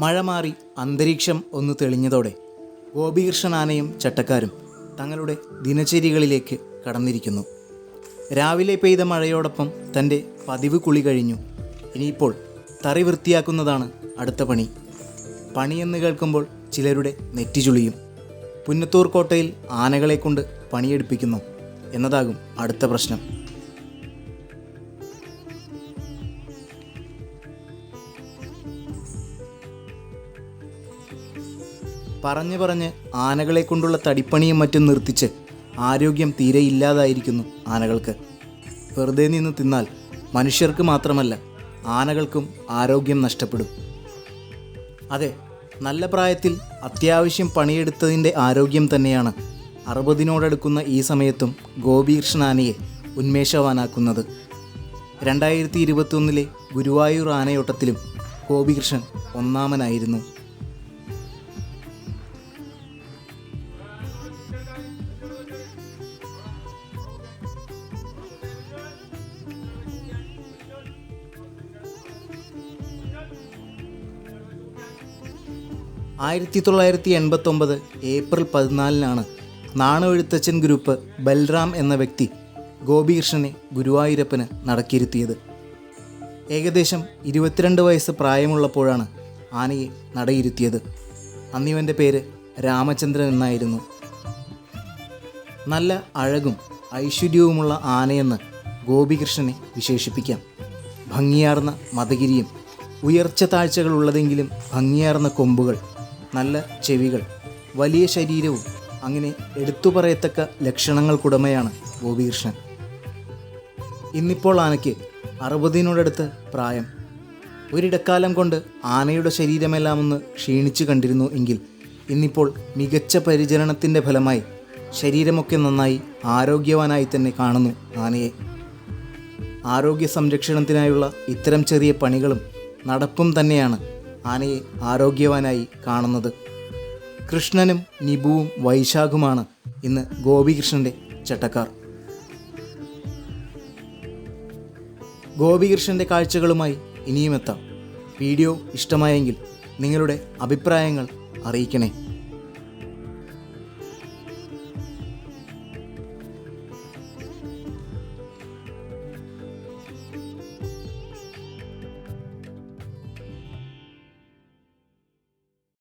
മഴ മാറി അന്തരീക്ഷം ഒന്ന് തെളിഞ്ഞതോടെ ഗോപികൃഷ്ണൻ ആനയും ചട്ടക്കാരും തങ്ങളുടെ ദിനചര്യകളിലേക്ക് കടന്നിരിക്കുന്നു. രാവിലെ പെയ്ത മഴയോടൊപ്പം തന്റെ പതിവ് കുളി കഴിഞ്ഞു. ഇനിയിപ്പോൾ തറി വൃത്തിയാക്കുന്നതാണ് അടുത്ത പണി. പണിയെന്ന് കേൾക്കുമ്പോൾ ചിലരുടെ നെറ്റിചുളിയും പുന്നത്തൂർ കോട്ടയിൽ ആനകളെ കൊണ്ട് പണിയെടുപ്പിക്കുന്നു എന്നതാകും അടുത്ത പ്രശ്നം. പറഞ്ഞു പറഞ്ഞ് ആനകളെ കൊണ്ടുള്ള തടിപ്പണിയും മറ്റും നിർത്തിച്ച് ആരോഗ്യം തീരെ ഇല്ലാതായിരിക്കുന്നു ആനകൾക്ക്. വെറുതെ നിന്ന് തിന്നാൽ മനുഷ്യർക്ക് മാത്രമല്ല ആനകൾക്കും ആരോഗ്യം നഷ്ടപ്പെടും. അതെ നല്ല പ്രായത്തിൽ അത്യാവശ്യം പണിയെടുത്തതിന്റെ ആരോഗ്യം തന്നെയാണ് അറുപതിനോടടുക്കുന്ന ഈ സമയത്തും ഗോപികൃഷ്ണ ആനയെ ഉന്മേഷവാനാക്കുന്നത്. രണ്ടായിരത്തി ഇരുപത്തൊന്നിലെ ഗുരുവായൂർ ആനയോട്ടത്തിലും ഗോപികൃഷ്ണൻ ഒന്നാമനായിരുന്നു. ആയിരത്തി തൊള്ളായിരത്തി എൺപത്തൊമ്പത് ഏപ്രിൽ പതിനാലിനാണ് നാണമെഴുത്തച്ഛൻ ഗ്രൂപ്പ് ബൽറാം എന്ന വ്യക്തി ഗോപികൃഷ്ണനെ ഗുരുവായൂരപ്പന് നടക്കിയിരുത്തിയത് ഏകദേശം ഇരുപത്തിരണ്ട് വയസ്സ് പ്രായമുള്ളപ്പോഴാണ് ആനയെ നടയിരുത്തിയത്. അന്നിവന്റെ പേര് രാമചന്ദ്രൻ എന്നായിരുന്നു. നല്ല അഴകും ഐശ്വര്യവുമുള്ള ആനയെന്ന് ഗോപികൃഷ്ണനെ വിശേഷിപ്പിക്കാം. ഭംഗിയാർന്ന മതഗിരിയും ഉയർച്ച താഴ്ചകളുള്ളതെങ്കിലും ഭംഗിയാർന്ന കൊമ്പുകൾ നല്ല ചെവികൾ വലിയ ശരീരവും അങ്ങനെ എടുത്തു പറയത്തക്ക ലക്ഷണങ്ങൾക്കുടമയാണ് ഗോപികൃഷ്ണൻ. ഇന്നിപ്പോൾ ആനയ്ക്ക് അറുപതിനോടടുത്ത് പ്രായം. ഒരിടക്കാലം കൊണ്ട് ആനയുടെ ശരീരമെല്ലാം ഒന്ന് ക്ഷീണിച്ചു കണ്ടിരുന്നു എങ്കിൽ ഇന്നിപ്പോൾ മികച്ച പരിചരണത്തിന്റെ ഫലമായി ശരീരമൊക്കെ നന്നായി ആരോഗ്യവാനായി തന്നെ കാണുന്നു ആനയെ. ആരോഗ്യ സംരക്ഷണത്തിനായുള്ള ഇത്തരം ചെറിയ പണികളും നടപ്പും തന്നെയാണ് ആനയെ ആരോഗ്യവാനായി കാണുന്നത്. കൃഷ്ണനും നിബുവും വൈശാഖുമാണ് ഇന്ന് ഗോപികൃഷ്ണന്റെ ചട്ടക്കാർ. ഗോപികൃഷ്ണന്റെ കാഴ്ചകളുമായി ഇനിയും എത്താം വീഡിയോ ഇഷ്ടമായെങ്കിൽ നിങ്ങളുടെ അഭിപ്രായങ്ങൾ അറിയിക്കണേ.